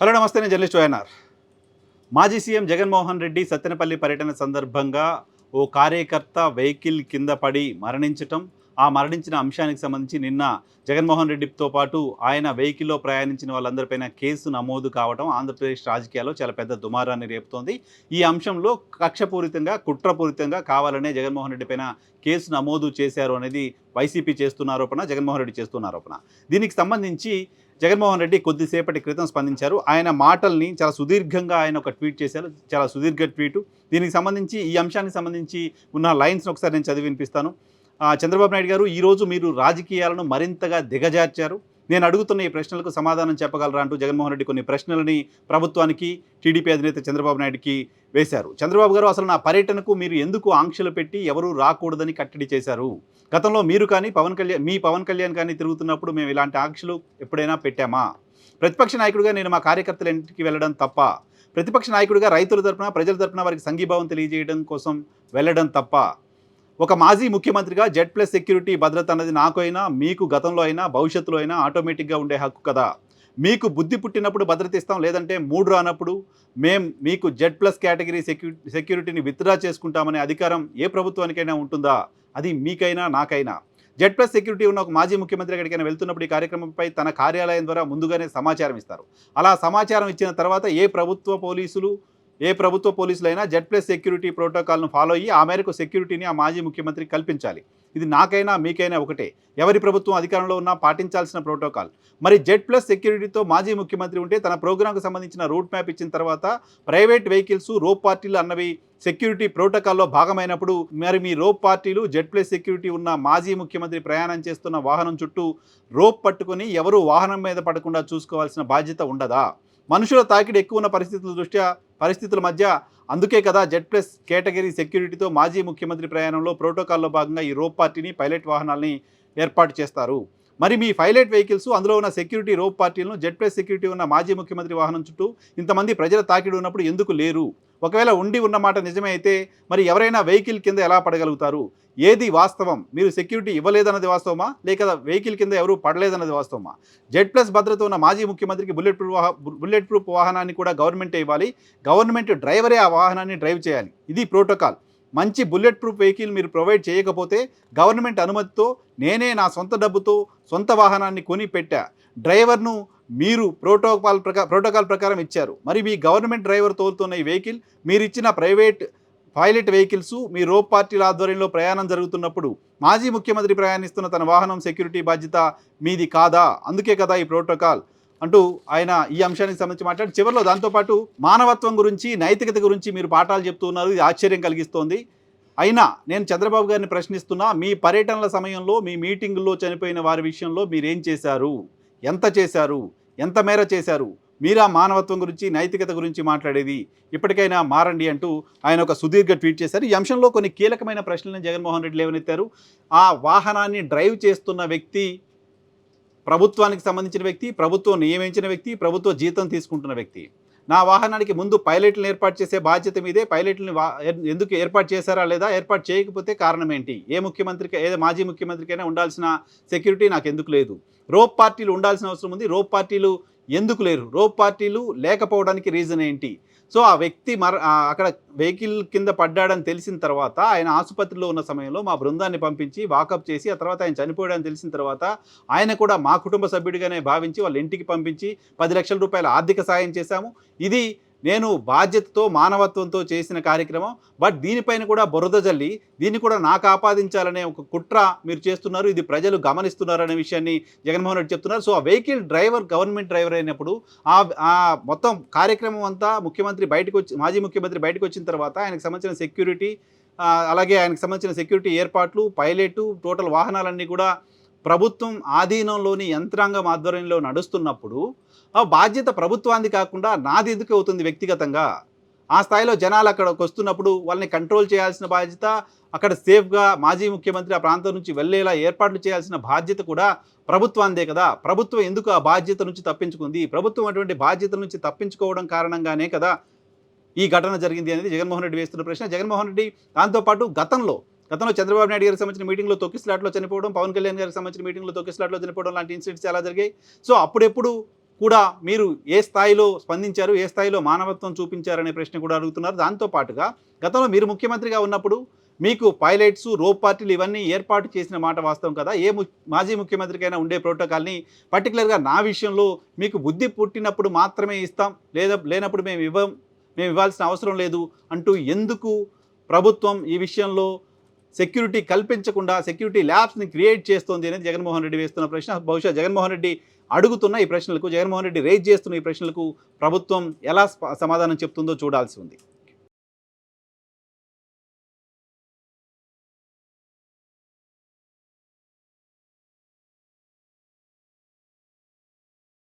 Hello నమస్తే నేను journalist YNR మాజీ సీఎం జగన్మోహన్ రెడ్డి సత్తెనపల్లి పర్యటన సందర్భంగా ఓ కార్యకర్త వెహికల్ కింద పడి మరణించటం ఆ మరణించిన అంశానికి సంబంధించి నిన్న జగన్మోహన్ రెడ్డితో పాటు ఆయన వెహికల్లో ప్రయాణించిన వాళ్ళందరిపైన కేసు నమోదు కావడం ఆంధ్రప్రదేశ్ రాజకీయాల్లో చాలా పెద్ద దుమారాన్ని రేపుతోంది. ఈ అంశంలో కక్షపూరితంగా కుట్రపూరితంగా కావాలనే జగన్మోహన్ రెడ్డి పైన కేసు నమోదు చేశారు అనేది వైసీపీ చేస్తున్న ఆరోపణ జగన్మోహన్ రెడ్డి చేస్తున్న ఆరోపణ. దీనికి సంబంధించి జగన్మోహన్ రెడ్డి కొద్దిసేపటి క్రితం స్పందించారు. ఆయన మాటల్ని చాలా సుదీర్ఘంగా ఆయన ఒక ట్వీట్ చేశారు. చాలా సుదీర్ఘ ట్వీటు. దీనికి సంబంధించి ఈ అంశానికి సంబంధించి ఉన్న లైన్స్ ఒకసారి నేను చదివి వినిపిస్తాను. చంద్రబాబు నాయుడు గారు ఈరోజు మీరు రాజకీయాలను మరింతగా దిగజార్చారు. నేను అడుగుతున్న ఈ ప్రశ్నలకు సమాధానం చెప్పగలరా అంటూ జగన్మోహన్ రెడ్డి కొన్ని ప్రశ్నలని ప్రభుత్వానికి టీడీపీ అధినేత చంద్రబాబు నాయుడుకి వేశారు. చంద్రబాబు గారు అసలు నా పర్యటనకు మీరు ఎందుకు ఆంక్షలు పెట్టి ఎవరూ రాకూడదని కట్టడి చేశారు? గతంలో మీరు కానీ పవన్ కళ్యాణ్ మీ పవన్ కళ్యాణ్ కానీ తిరుగుతున్నప్పుడు మేము ఇలాంటి ఆంక్షలు ఎప్పుడైనా పెట్టామా? ప్రతిపక్ష నాయకుడిగా నేను మా కార్యకర్తల ఇంటికి వెళ్ళడం తప్ప ప్రతిపక్ష నాయకుడిగా రైతుల తరపున ప్రజల తరపున వారికి సంఘీభావం తెలియజేయడం కోసం వెళ్ళడం తప్ప ఒక మాజీ ముఖ్యమంత్రిగా జెడ్ ప్లస్ సెక్యూరిటీ భద్రత అన్నది నాకైనా మీకు గతంలో అయినా భవిష్యత్తులో అయినా ఆటోమేటిక్గా ఉండే హక్కు కదా. మీకు బుద్ధి పుట్టినప్పుడు భద్రత ఇస్తాం లేదంటే మూడు రానప్పుడు మేం మీకు జెడ్ ప్లస్ కేటగిరీ సెక్యూ సెక్యూరిటీని విత్డ్రా చేసుకుంటామనే అధికారం ఏ ప్రభుత్వానికైనా ఉంటుందా? అది మీకైనా నాకైనా. జెడ్ ప్లస్ సెక్యూరిటీ ఉన్న ఒక మాజీ ముఖ్యమంత్రి ఎక్కడికైనా వెళ్తున్నప్పుడు ఈ కార్యక్రమంపై తన కార్యాలయం ద్వారా ముందుగానే సమాచారం ఇస్తారు. అలా సమాచారం ఇచ్చిన తర్వాత ఏ ప్రభుత్వ పోలీసులు ఏ ప్రభుత్వ పోలీసులైనా జెడ్ ప్లస్ సెక్యూరిటీ ప్రోటోకాల్ను ఫాలో అయ్యి ఆ మేరకు సెక్యూరిటీని ఆ మాజీ ముఖ్యమంత్రి కల్పించాలి. ఇది నాకైనా మీకైనా ఒకటే. ఎవరి ప్రభుత్వం అధికారంలో ఉన్నా పాటించాల్సిన ప్రోటోకాల్. మరి జెడ్ ప్లస్ సెక్యూరిటీతో మాజీ ముఖ్యమంత్రి ఉంటే తన ప్రోగ్రాంకు సంబంధించిన రూట్ మ్యాప్ ఇచ్చిన తర్వాత ప్రైవేట్ వెహికల్స్ రోప్ పార్టీలు అన్నవి సెక్యూరిటీ ప్రోటోకాల్లో భాగమైనప్పుడు మరి మీ రోప్ పార్టీలు జెడ్ ప్లస్ సెక్యూరిటీ ఉన్న మాజీ ముఖ్యమంత్రి ప్రయాణం చేస్తున్న వాహనం చుట్టూ రోప్ పట్టుకొని ఎవరు వాహనం మీద పడకుండా చూసుకోవాల్సిన బాధ్యత ఉండదా? మనుషుల తాకిడి ఎక్కువ ఉన్న పరిస్థితుల దృష్ట్యా పరిస్థితుల మధ్య అందుకే కదా జెడ్ ప్లస్ కేటగిరీ సెక్యూరిటీతో మాజీ ముఖ్యమంత్రి ప్రయాణంలో ప్రోటోకాల్లో భాగంగా ఈ రోప్ పార్టీని పైలట్ వాహనాలని ఏర్పాటు చేస్తారు. మరి మీ పైలట్ వెహికల్స్ అందులో ఉన్న సెక్యూరిటీ రోప్ పార్టీలను జెడ్ ప్లస్ సెక్యూరిటీ ఉన్న మాజీ ముఖ్యమంత్రి వాహనం చుట్టూ ఇంతమంది ప్రజల తాకిడి ఉన్నప్పుడు ఎందుకు లేరు? ఒకవేళ ఉండి ఉన్నమాట నిజమే అయితే మరి ఎవరైనా వెహికల్ కింద ఎలా పడగలుగుతారు? ఏది వాస్తవం? మీరు సెక్యూరిటీ ఇవ్వలేదన్నది వాస్తవమా? లేక వెహికల్ కింద ఎవరూ పడలేదన్నది వాస్తవమా? జెడ్ ప్లస్ భద్రత ఉన్న మాజీ ముఖ్యమంత్రికి బుల్లెట్ ప్రూఫ్ బుల్లెట్ ప్రూఫ్ వాహనాన్ని కూడా గవర్నమెంటే ఇవ్వాలి. గవర్నమెంట్ డ్రైవరే ఆ వాహనాన్ని డ్రైవ్ చేయాలి. ఇది ప్రోటోకాల్. మంచి బుల్లెట్ ప్రూఫ్ వెహికల్ మీరు ప్రొవైడ్ చేయకపోతే గవర్నమెంట్ అనుమతితో నేనే నా సొంత డబ్బుతో సొంత వాహనాన్ని కొని పెట్టా డ్రైవర్ను మీరు ప్రోటోకాల్ ప్రకా ప్రోటోకాల్ ప్రకారం ఇచ్చారు. మరి మీ గవర్నమెంట్ డ్రైవర్ తోలుతున్న ఈ వెహికల్ మీరు ఇచ్చిన ప్రైవేట్ పైలట్ వెహికల్స్ మీ రోప్ పార్టీల ఆధ్వర్యంలో ప్రయాణం జరుగుతున్నప్పుడు మాజీ ముఖ్యమంత్రి ప్రయాణిస్తున్న తన వాహనం సెక్యూరిటీ బాధ్యత మీది కాదా? అందుకే కదా ఈ ప్రోటోకాల్. అంటూ ఆయన ఈ అంశానికి సంబంధించి మాట్లాడి చివరిలో దాంతోపాటు మానవత్వం గురించి నైతికత గురించి మీరు పాఠాలు చెప్తూ ఉన్నారు. ఇది ఆశ్చర్యం కలిగిస్తోంది. అయినా నేను చంద్రబాబు గారిని ప్రశ్నిస్తున్నా మీ పర్యటనల సమయంలో మీ మీటింగుల్లో చనిపోయిన వారి విషయంలో మీరేం చేశారు? ఎంత చేశారు? ఎంత మేర చేశారు? మీరా మానవత్వం గురించి నైతికత గురించి మాట్లాడేది? ఇప్పటికైనా మారండి అంటూ ఆయన ఒక సుదీర్ఘ ట్వీట్ చేశారు. ఈ అంశంలో కొన్ని కీలకమైన ప్రశ్నలను జగన్మోహన్ రెడ్డి లేవనెత్తారు. ఆ వాహనాన్ని డ్రైవ్ చేస్తున్న వ్యక్తి ప్రభుత్వానికి సంబంధించిన వ్యక్తి ప్రభుత్వం నియమించిన వ్యక్తి ప్రభుత్వ జీతం తీసుకుంటున్న వ్యక్తి. నా వాహనానికి ముందు పైలట్లను ఏర్పాటు చేసే బాధ్యత మీదే పైలట్లను ఎందుకు ఏర్పాటు చేశారా లేదా ఏర్పాటు చేయకపోతే కారణం ఏంటి ఏ ముఖ్యమంత్రికి ఏ మాజీ ముఖ్యమంత్రికైనా ఉండాల్సిన సెక్యూరిటీ నాకు ఎందుకు లేదు. రోప్ పార్టీలు ఉండాల్సిన అవసరం ఉంది. రోప్ పార్టీలు ఎందుకు లేరు? రోప్ పార్టీలు లేకపోవడానికి రీజన్ ఏంటి? సో ఆ వ్యక్తి మర అక్కడ వెహికల్ కింద పడ్డాడని తెలిసిన తర్వాత ఆయన ఆసుపత్రిలో ఉన్న సమయంలో మా బృందాన్ని పంపించి వాకప్ చేసి ఆ తర్వాత ఆయన చనిపోయాడని తెలిసిన తర్వాత ఆయన కూడా మా కుటుంబ సభ్యుడిగానే భావించి వాళ్ళ ఇంటికి పంపించి పది లక్షల రూపాయల ఆర్థిక సాయం చేశాము. ఇది నేను బాధ్యతతో మానవత్వంతో చేసిన కార్యక్రమం బట్ దీనిపైన కూడా బురద జల్లి దీన్ని కూడా నాకు ఆపాదించాలనే ఒక కుట్ర మీరు చేస్తున్నారు. ఇది ప్రజలు గమనిస్తున్నారు అనే విషయాన్ని జగన్మోహన్ రెడ్డి చెప్తున్నారు. సో ఆ వెహికల్ డ్రైవర్ గవర్నమెంట్ డ్రైవర్ అయినప్పుడు ఆ మొత్తం కార్యక్రమం అంతా ముఖ్యమంత్రి బయటకు వచ్చి మాజీ ముఖ్యమంత్రి బయటకు వచ్చిన తర్వాత ఆయనకు సంబంధించిన సెక్యూరిటీ అలాగే ఆయనకు సంబంధించిన సెక్యూరిటీ ఏర్పాట్లు పైలట్ టోటల్ వాహనాలన్నీ కూడా ప్రభుత్వం ఆధీనంలోని యంత్రాంగం ఆధ్వర్యంలో నడుస్తున్నప్పుడు ఆ బాధ్యత ప్రభుత్వాన్ని కాకుండా నాది ఎందుకు అవుతుంది వ్యక్తిగతంగా? ఆ స్థాయిలో జనాలు అక్కడికి వస్తున్నప్పుడు వాళ్ళని కంట్రోల్ చేయాల్సిన బాధ్యత అక్కడ సేఫ్గా మాజీ ముఖ్యమంత్రి ఆ ప్రాంతం నుంచి వెళ్ళేలా ఏర్పాట్లు చేయాల్సిన బాధ్యత కూడా ప్రభుత్వాందే కదా. ప్రభుత్వం ఎందుకు ఆ బాధ్యత నుంచి తప్పించుకుంది? ప్రభుత్వం అటువంటి బాధ్యత నుంచి తప్పించుకోవడం కారణంగానే కదా ఈ ఘటన జరిగింది అనేది జగన్మోహన్ రెడ్డి వేస్తున్న ప్రశ్న. జగన్మోహన్ రెడ్డి దాంతోపాటు గతంలో గతంలో చంద్రబాబు నాయుడు గారికి సంబంధించిన మీటింగ్లో తొక్కిస్లాట్లో చనిపోవడం పవన్ కళ్యాణ్ గారికి సంబంధించిన మీటింగ్లో తొక్కిస్లాట్లో చనిపోవడం లాంటి ఇన్సిడెంట్స్ చాలా జరిగాయి. సో అప్పుడెప్పుడు కూడా మీరు ఏ స్థాయిలో స్పందించారు ఏ స్థాయిలో మానవత్వం చూపించారనే ప్రశ్న కూడా అడుగుతున్నారు. దాంతో పాటుగా గతంలో మీరు ముఖ్యమంత్రిగా ఉన్నప్పుడు మీకు పైలట్స్ రోప్ పార్టీలు ఇవన్నీ ఏర్పాటు చేసిన మాట వాస్తవం కదా? ఏ మాజీ ముఖ్యమంత్రికైనా ఉండే ప్రోటోకాల్ని పర్టికులర్గా నా విషయంలో మీకు బుద్ధి పుట్టినప్పుడు మాత్రమే ఇస్తాం లేదా లేనప్పుడు మేము ఇవ్వం మేము ఇవ్వాల్సిన అవసరం లేదు అంటూ ఎందుకు ప్రభుత్వం ఈ విషయంలో సెక్యూరిటీ కల్పించకుండా సెక్యూరిటీ ల్యాబ్స్ని క్రియేట్ చేస్తోంది అనేది జగన్మోహన్ రెడ్డి వేస్తున్న ప్రశ్న. బహుశా జగన్మోహన్ రెడ్డి అడుగుతున్న ఈ ప్రశ్నలకు జగన్మోహన్ రెడ్డి రేజ్ చేస్తున్న ఈ ప్రశ్నలకు ప్రభుత్వం ఎలా సమాధానం చెప్తుందో చూడాల్సి ఉంది.